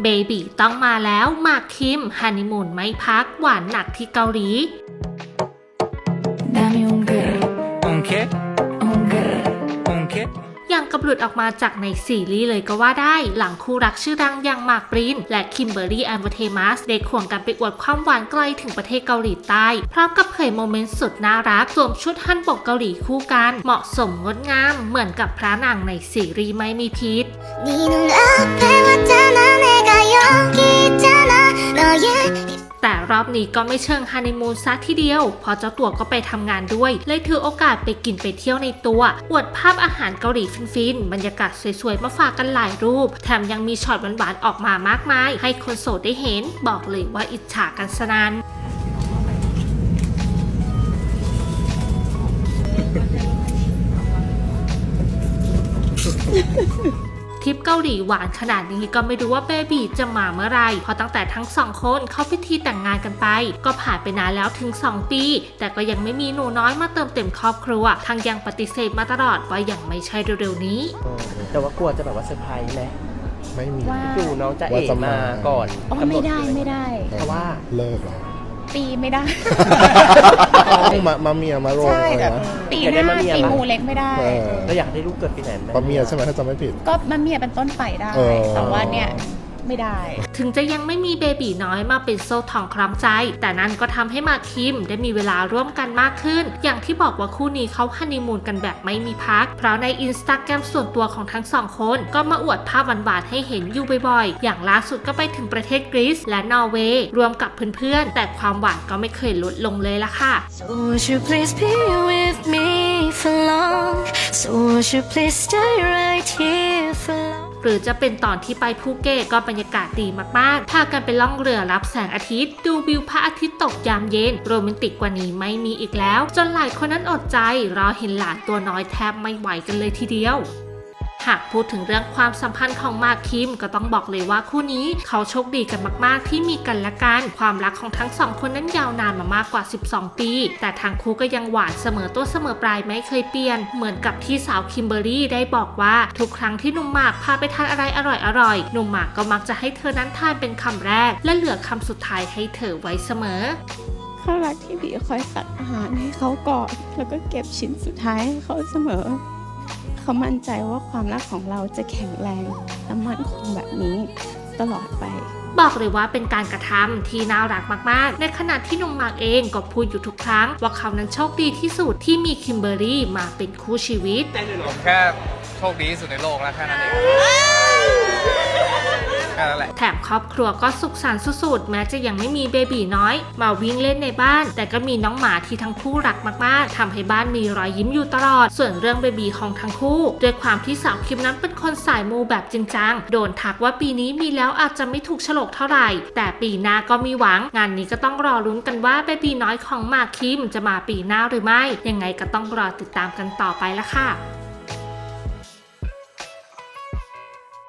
เบบีต้องมาแล้วหมากคิมฮันนีมูนไม่พักหวานหนักที่เกาหลี Dame un girl, ¿Un qué? un girl. ¿Un qué? อย่างกับหลุดออกมาจากในซีรีส์เลยก็ว่าได้ หลังคู่รักชื่อดังอย่างหมากปรินและคิมเบอรี่แอนเวอร์เทมัสได้ควงกันไปอวดความหวานไกลถึงประเทศเกาหลีใต้ พร้อมกับเผยโมเมนต์สุดน่ารัก สวมชุดฮันบกเกาหลีคู่กัน เหมาะสมงดงาม เหมือนกับพระนางในซีรีส์ไม่มีพิษ แต่รอบนี้ก็ไม่เชิงฮันนีมูนซะทีเดียวเพอเจ้าตัวก็ไปทำงานด้วย เลยถือโอกาสไปกินไปเที่ยวในตัวอวดภาพอาหารเกาหลีฟินๆ บรรยากาศสวยๆ มาฝากกันหลายรูป แถมยังมีช็อตหวานๆ ออกมามากมาย ให้คนโสดได้เห็น บอกเลยว่าอิจฉากันสนาน ทริปเกาหลีหวานขนาดนี้ก็ไม่รู้ว่าเบบีจะมาเมื่อไหรเพราะตั้งแต่ทั้งสองคนเข้าพิธีแต่งงานกันไป ก็ผ่านไปนานแล้วถึง 2 ปี แต่ก็ยังไม่มีหนูน้อยมาเติมเต็มครอบครัวทั้งยังปฏิเสธมาตลอดว่ายังไม่ใช่เร็วๆนี้ แต่ว่ากลัวจะแบบว่าเซอร์ไพรส์ไหมไม่มี ว่าอยู่น้องจะเอว่าจะมา มาก่อนอ๋อกำหนไม่ดได้เลยไม่ได้ เพราะว่า เลิกเหร อปีไม่ได้ต้องมามาเมียมาโรงใช่เลยแบบ นะปีอยากหได้น้ามาเมียปีปะงูเล็กไม่ได้ เออเราอยากได้ลูกเกิดปีไหนไหมปะเมียใช่ไหมถ้าจำไม่ผิด ก็มันเมียเป็นต้นไปได้ เออ แต่ว่าเนี่ย ไม่ได้ ถึงจะยังไม่มีเบบีน้อยมาเป็นโซ่ทองคล้องใจ แต่นั่นก็ทำให้หมากคิมได้มีเวลาร่วมกันมากขึ้น อย่างที่บอกว่าคู่นี้เขาฮันนีมูนกันแบบไม่มีพัก เพราะในอินสตาแกรมส่วนตัวของทั้งสองคน ก็มาอวดภาพหวานๆให้เห็นอยู่บ่อยๆ อย่างล่าสุดก็ไปถึงประเทศกรีซและนอร์เวย์รวมกับเพื่อนๆ แต่ความหวานก็ไม่เคยลดลงเลยละค่ะ So won't you please be with me for long So won't you please stay right here for long หรือจะเป็นตอนที่ไปภูเก็ตก็บรรยากาศดีมากๆ พากันไปล่องเรือรับแสงอาทิตย์ ดูวิวพระอาทิตย์ตกยามเย็น โรแมนติกกว่านี้ไม่มีอีกแล้ว จนหลายคนนั้นอดใจรอเห็นหลานตัวน้อยแทบไม่ไหวกันเลยทีเดียว หากพูดถึงเรื่องความสัมพันธ์ของมากคิมก็ต้องบอกเลยว่าคู่นี้เขาโชคดีกันมาก ๆ ที่มีกันและกัน ความรักของทั้งสองคนนั้นยาวนานมามากกว่า 12 ปี แต่ทางคู่ก็ยังหวานเสมอต้นเสมอปลายไม่เคยเปลี่ยน เหมือนกับที่สาวคิมเบอรรี่ได้บอกว่าทุกครั้งที่หนุ่มหมากพาไปทานอะไรอร่อยๆหนุ่มหมากก็มักจะให้เธอนั้นทานเป็นคำแรก และเหลือคำสุดท้ายให้เธอไว้เสมอเขารักที่บีคอยตัดอาหารให้เขาก่อน แล้วก็เก็บชิ้นสุดท้ายให้เขาเสมอ เขามั่นใจว่าความรักของเราจะแข็งแรงและมั่นคงแบบนี้ตลอดไปบอกเลยว่าเป็นการกระทำที่น่ารักมากๆ ในขณะที่หนุ่มหมากเองก็พูดอยู่ทุกครั้ง ว่าเขานั้นโชคดีที่สุดที่มีคิมเบอรรี่มาเป็นคู่ชีวิตผมแค่โชคดีที่สุดในโลกแล้วแค่นั้นเอง แค่นั้นแหละ แถมครอบครัวก็สุขสันต์สุดๆ แม้จะยังไม่มีเบบีน้อย มาวิ่งเล่นในบ้าน แต่ก็มีน้องหมาที่ทั้งคู่รักมากๆทำให้บ้านมีรอยยิ้มอยู่ตลอด ส่วนเรื่องเบบีของทั้งคู่ ด้วยความที่สาวคิมนั้นเป็นคนสายมูแบบจริงจัง โดนทักว่าปีนี้มีแล้วอาจจะไม่ถูกฉลกเท่าไหร่ แต่ปีหน้าก็มีหวัง งานนี้ก็ต้องรอลุ้นกันว่าเบบีน้อยของหมากคิมจะมาปีหน้าหรือไม่ ยังไงก็ต้องรอติดตามกันต่อไปละค่ะ